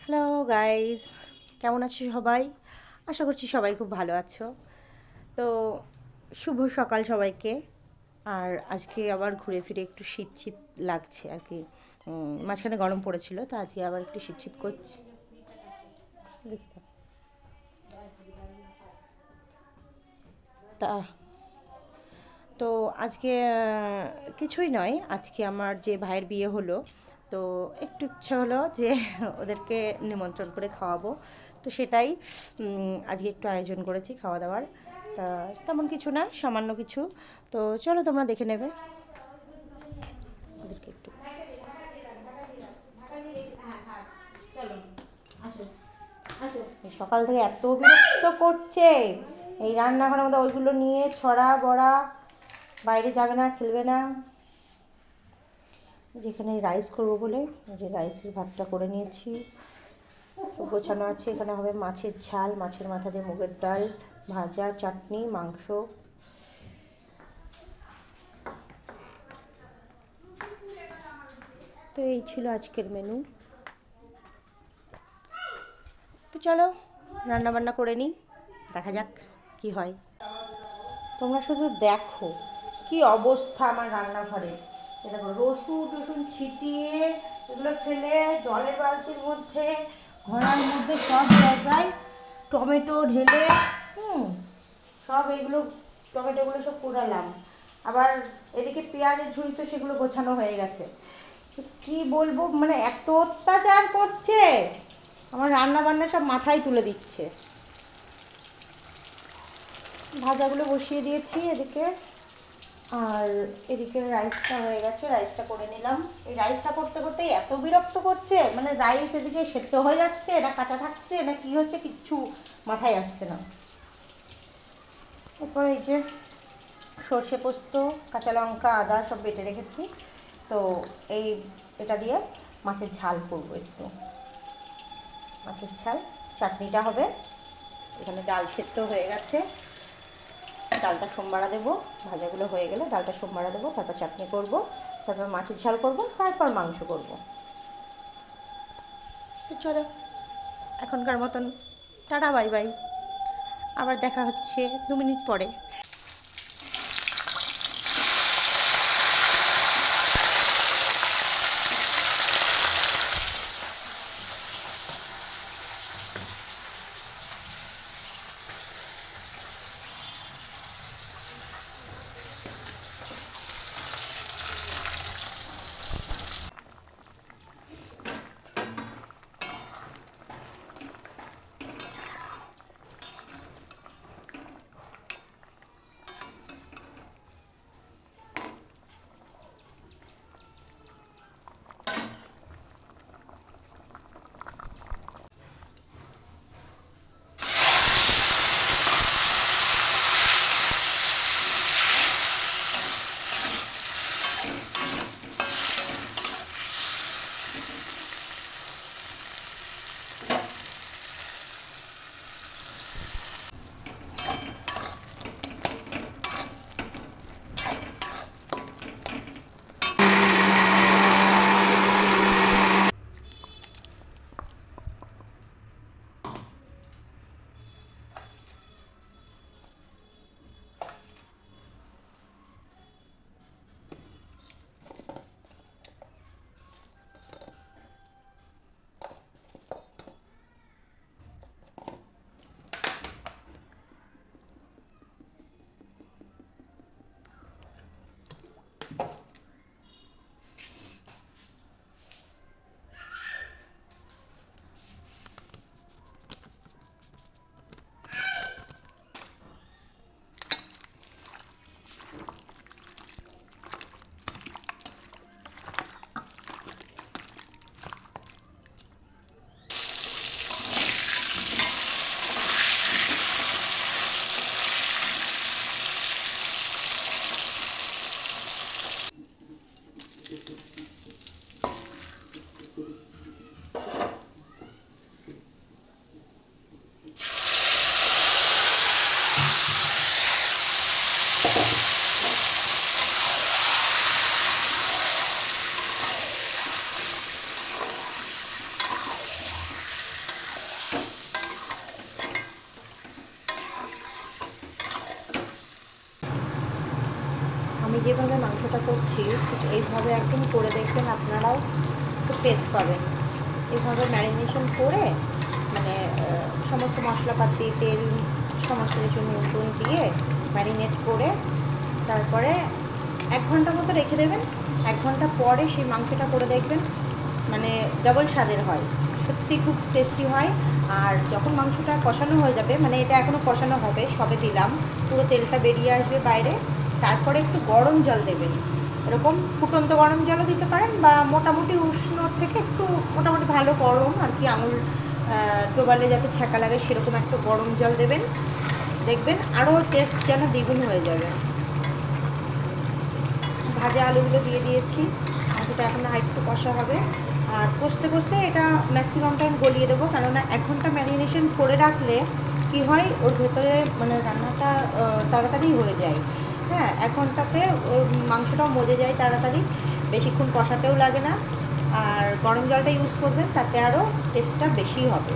Hello guys কেমন আছো সবাই? আশা করছি সবাই খুব ভালো আছো। তো, শুভ সকাল সবাইকে। আর আজকে আবার ঘুরে ফিরে একটু শীত শীত লাগছে আর কি। মাঝখানে গরম পড়েছিল, তো আজকে আবার একটু শীত শীত করছে। তা। তো আজকে কিছুই নয়। আজকে আমার যে ভাইয়ের বিয়ে হলো তো একটু ইচ্ছা হলো যে ওদেরকে নিমন্ত্রণ করে খাওয়াবো। তো সেটাই আজকে একটু আয়োজন করেছি খাওয়া দাওয়ার। তা তেমন কিছু না, সামান্য কিছু। তো চলো তোমরা দেখে নেবে। ওদেরকে একটু। সকাল থেকে এত বিরক্ত করছে। এই রান্নাঘরের মধ্যে ওইগুলো নিয়ে ছড়া বড়া বাইরে যাবে না, খেলবে না। যেখানে রাইস করব বলে যে রাইসের ভাতটা করে নিয়েছি। গোছানো আছে, এখানে হবে মাছের ঝাল, মাছের মাথা দিয়ে মুগের ডাল, ভাজা, চাটনি, মাংস। তো এই ছিল আজকের মেনু তো চলো রান্না বান্না করে নিই, দেখা যাক কি হয়। তোমরা শুধু দেখো কি অবস্থা আমার রান্নাঘরে। এ দেখো, রসুন টসুন ছিটিয়ে এগুলো ফেলে জলের বালতির মধ্যে, ঘোড়ার মধ্যে সব জায়গায় টমেটো ঢেলে, হুম, সব এগুলো, টমেটোগুলো সব পোড়ালাম আবার এদিকে পেঁয়াজের ঝুড়ি তো সেগুলো গোছানো হয়ে গেছে। কি বলব মানে এত অত্যাচার করছে। আমার রান্না বান্না সব মাথায় তুলে দিচ্ছে। ভাজাগুলো বসিয়ে দিয়েছি এদিকে। আর এদিকে রাইসটা হয়ে গেছে রাইসটা করে নিলাম। এই রাইসটা করতে করতে এত বিরক্ত করছে মানে রাইস এদিকে সেদ্ধ হয়ে যাচ্ছে, না কাঁচা থাকছে, না কি হচ্ছে কিচ্ছু মাথায় আসছে না। এরপর এই যে সর্ষে পোস্ত, কাঁচা লঙ্কা, আদা সব বেটে রেখেছি। তো এই এটা দিয়ে মাছের ঝাল করব একটু। মাছের ঝাল, চাটনিটা হবে। এখানে ডাল সেদ্ধ হয়ে গেছে। ডালটা সোমবারা দেবো। ভাজাগুলো হয়ে গেলে ডালটা সোমবারা দেবো, তারপর চাটনি করব, তারপর মাছের ঝাল করব, তারপর মাংস করব। তো চলো, এখনকার মতন টাটা, বাই বাই। আবার দেখা হচ্ছে দু মিনিট পরে। যেভাবে মাংসটা করছি এইভাবে একদম করে দেখবেন আপনারাও একটু টেস্ট পাবেন। এইভাবে ম্যারিনেশন করে মানে সমস্ত মশলাপাতি, তেল, সমস্ত কিছু নুন দিয়ে ম্যারিনেট করে তারপরে এক ঘণ্টা মতো রেখে দেবেন। এক ঘণ্টা পরে সেই মাংসটা করে দেখবেন মানে ডাবল স্বাদের হয়। সত্যি খুব টেস্টি হয়। আর যখন মাংসটা কষানো হয়ে যাবে মানে এটা এখনও কষানো হবে, সবে দিলাম। পুরো তেলটা বেরিয়ে আসবে বাইরে। তারপরে একটু গরম জল দেবেন। এরকম ফুটন্ত গরম জলও দিতে পারেন বা মোটামুটি উষ্ণ থেকে একটু মোটামুটি ভালো গরম আর কি আঙুল ডোবালে যাতে ছ্যাঁকা লাগে সেরকম একটু গরম জল দেবেন। দেখবেন আরও টেস্ট যেন দ্বিগুণ হয়ে যাবে। ভাজা আলুগুলো দিয়ে দিয়েছি। মাংসটা এখন আর একটু কষা হবে। আর কষতে কষতে এটা ম্যাক্সিমাম টাইম গলিয়ে দেবো। কেননা এক ঘণ্টা ম্যারিনেশন করে রাখলে কি হয়? ওর ভেতরে মানে রান্নাটা তাড়াতাড়ি হয়ে যায়। হ্যাঁ এক ঘন্টাতে ওর মাংসটাও মজে যায় তাড়াতাড়ি। বেশিক্ষণ কষাতেও লাগে না। আর গরম জলটা ইউজ করবেন, তাতে আরও টেস্টটা বেশি হবে।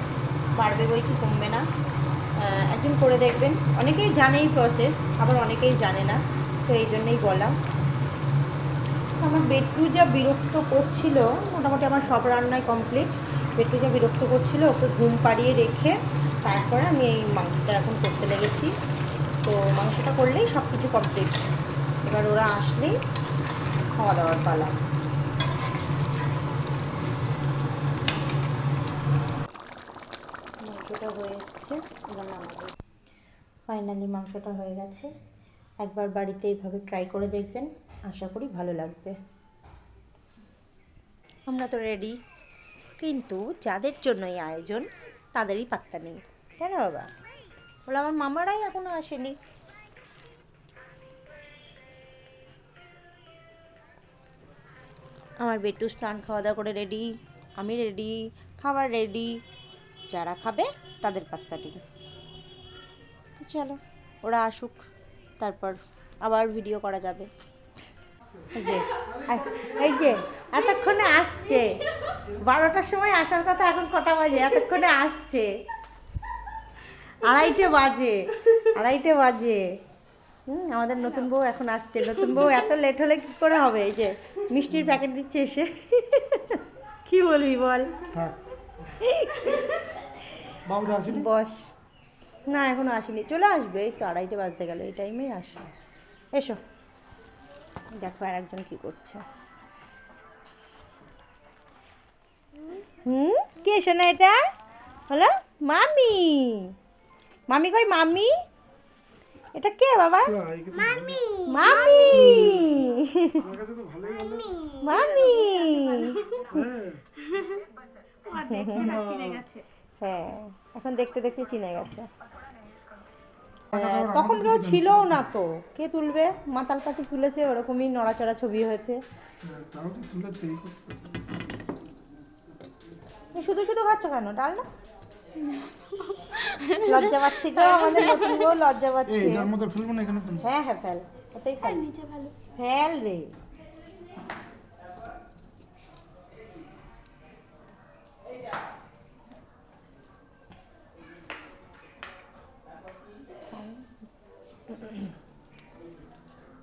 বাড়বে বই কি কমবে না। একদিন করে দেখবেন। অনেকেই জানে এই প্রসেস আবার অনেকেই জানে না। তো এই জন্যই বলা আমার বেটু যা বিরক্ত করছিল, মোটামুটি আমার সব রান্নায় কমপ্লিট বেটু যা বিরক্ত করছিল, ওকে ঘুম পাড়িয়ে রেখে তারপরে আমি এই মাংসটা এখন করতে লেগেছি। তো মাংসটা করলেই সব কিছু কমপ্লিট এবার ওরা আসলেই খাওয়া দাওয়ার পালা। মাংসটা হয়ে এসছে ফাইনালি মাংসটা হয়ে গেছে। একবার বাড়িতে এইভাবে ট্রাই করে দেখবেন, আশা করি ভালো লাগবে। আমরা তো রেডি কিন্তু যাদের জন্য এই আয়োজন, তাদেরই পাত্তা নেই। তাই না বাবা? বলে আমার মামারাই এখনও আসেনি। আমার বেটু স্নান খাওয়া দাওয়া করে রেডি আমি রেডি খাবার রেডি যারা খাবে তাদের পাত্তা দিন চলো, ওরা আসুক, তারপর আবার ভিডিও করা যাবে। যে এই যে, এতক্ষণে আসছে। বারোটার সময় আসার কথা এখন কটা বাজে? এতক্ষণে আসছে। আড়াইটে বাজে আড়াইটে বাজে। হুম আমাদের নতুন বউ এখন আসছে নতুন বউ এত লেট হলে কি করে হবে? এই যে মিষ্টির প্যাকেট দিচ্ছে এসে। কি বলবি বল? আসেনি? বস। না এখনও আসেনি। চলে আসবে এই তো আড়াইটে বাজতে গেলে এই টাইমেই আসে। এসো। দেখো আর একজন কি করছে। হুম কে এসো না এটা? হলো মামি। মামি কই মামি? এটা কে বাবা? মামি। আমার কাছে তো ভালোই হলো মামি। হ্যাঁ হ্যাঁ এখন দেখতে দেখতে চিনে গেছে। হ্যাঁ, তখন কেউ ছিলও না তো। কে তুলবে? মাতাল পাটি তুলেছে ওরকমই নড়াচড়া ছবি হয়েছে। তুমি শুধু শুধু খাচ্ছ কেন? ডাল না? লজ্জা পাচ্ছি তো আমাদের নতুন বউ লজ্জা এই পাচ্ছে। এটার মধ্যে ফেলব না এখানে হ্যাঁ হ্যাঁ ফেল ওটাই ফেল। ফেল। রে।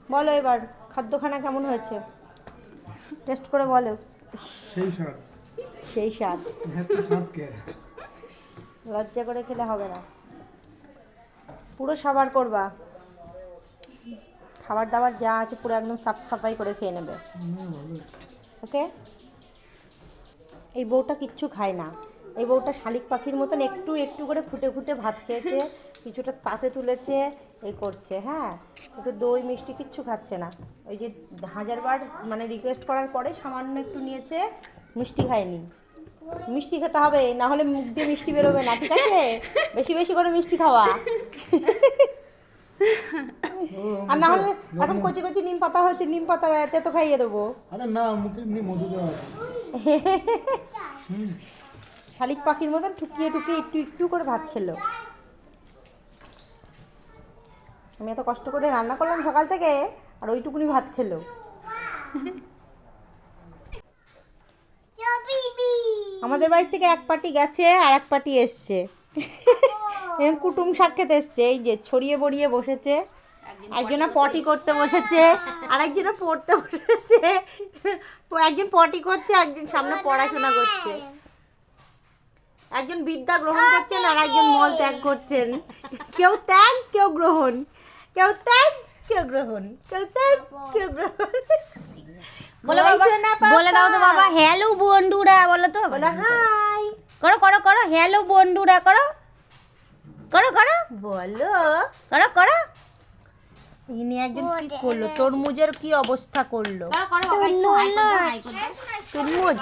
বলো এবার খাদ্যখানা কেমন হয়েছে? টেস্ট করে বলো। সেই স্বাদ। সেই স্বাদ। হ্যাঁ স্বাদ কে? লজ্জা করে খেলে হবে না। পুরো সাবার করবা। খাবার দাবার যা আছে পুরো একদম সাফ সাফাই করে খেয়ে নেবে। ওকে? এই বউটা কিচ্ছু খায় না। এই বউটা শালিক পাখির মতন একটু একটু করে ফুটে ফুটে ভাত খেয়েছে, কিছুটা পাতে তুলেছে এই করছে হ্যাঁ? একটু দই, মিষ্টি কিচ্ছু খাচ্ছে না। ওই যে হাজারবার মানে রিকোয়েস্ট করার পরে সামান্য একটু নিয়েছে, মিষ্টি খায়নি। মিষ্টি খেতে হবে না হলে মুখ দিয়ে মিষ্টি বেরোবে না ঠিক আছে? বেশি বেশি করে মিষ্টি খাওয়া। আর না হলে এখন কচি কচি নিম পাতা হয়েছে নিম পাতা তেতো খাইয়ে দেবো। আরে না মুখে মধু দেওয়া শালিক পাখির মতন ঠুকিয়ে ঠুকিয়ে একটু একটু করে ভাত খেলো। আমি এত কষ্ট করে রান্না করলাম সকাল থেকে আর ওইটুকুনি ভাত খেলো। আমাদের বাড়ি থেকে এক পার্টি গেছে আর এক পার্টি এসছে। কুটুম খেতে এসছে এই যে ছড়িয়ে বড়িয়ে বসেছে। একজনা পটি করতে বসেছে আর একজনা পড়তে বসেছে। একজন পটি করছে একজন সামনে পড়াশোনা করছে। একজন বিদ্যা গ্রহণ করছেন আর একজন মল ত্যাগ করছেন। কেউ ত্যাগ কেউ গ্রহণ। কেউ ত্যাগ কেউ গ্রহণ। কেউ ত্যাগ কেউ গ্রহণ। বলো বাবা। বলে দাও তো বাবা হ্যালো বন্ধুরা বলো তো। বলো হাই করো করো করো হ্যালো বন্ধুরা করো। করো করো। বলো। করো করো। ইনি একজন কি করল? তরমুজের কি অবস্থা করল। তরমুজ।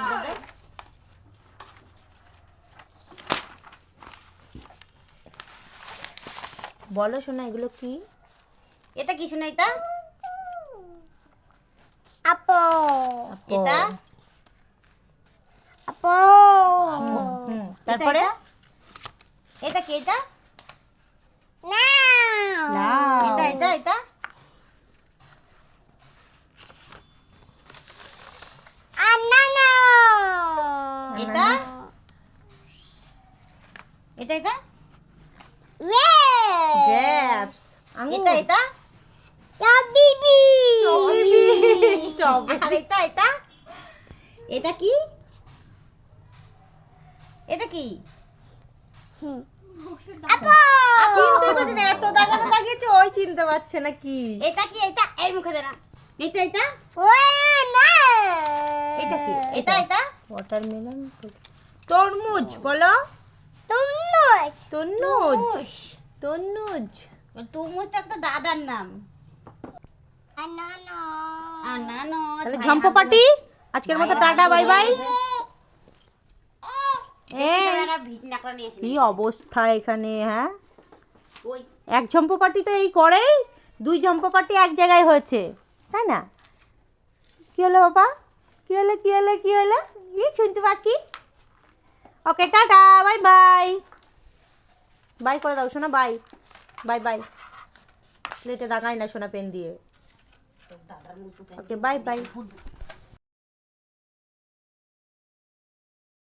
বলো শোনা এগুলো কি? এটা কি শোনা এটা? আপো এটা আপো হুম, তারপরে তারপরে এটা কি এটা না লাউ। এটা এটা এটা আনানা এটা এটা এটা রে গ্রেপস আঙুর এটা এটা চাবিবি স্ট্রবেরি আর এটা এটা এটা কি? এটা কি? আপো! চিনতে পারছে না এত দাগানো দাগিয়েছে ওই চিনতে পারছে না কি? এটা কি? এটা এই মুখে দে এটা এটা? না! এটা কি? এটা এটা। ওয়াটারমেলন তরমুজ বলো। তরমুজ। তরমুজ। তুমুজ একটা দাদার নাম। আনানা। আজকের মতো টাটা বাই বাই। কি অবস্থা এখানে হ্যাঁ? এক ঝম্পপাটি তো এই করেই দুই ঝম্পপাটি এক জায়গায় হয়েছে তাই না? কি হলো বাবা? কি হলো কি হলো কি হলো? কি শুনতে পাখি okay tata bye bye. Bye করে দাও শোনা বাই। Bye bye. স্লেটে দাগাই না শোনা পেন দিয়ে। Okay bye bye.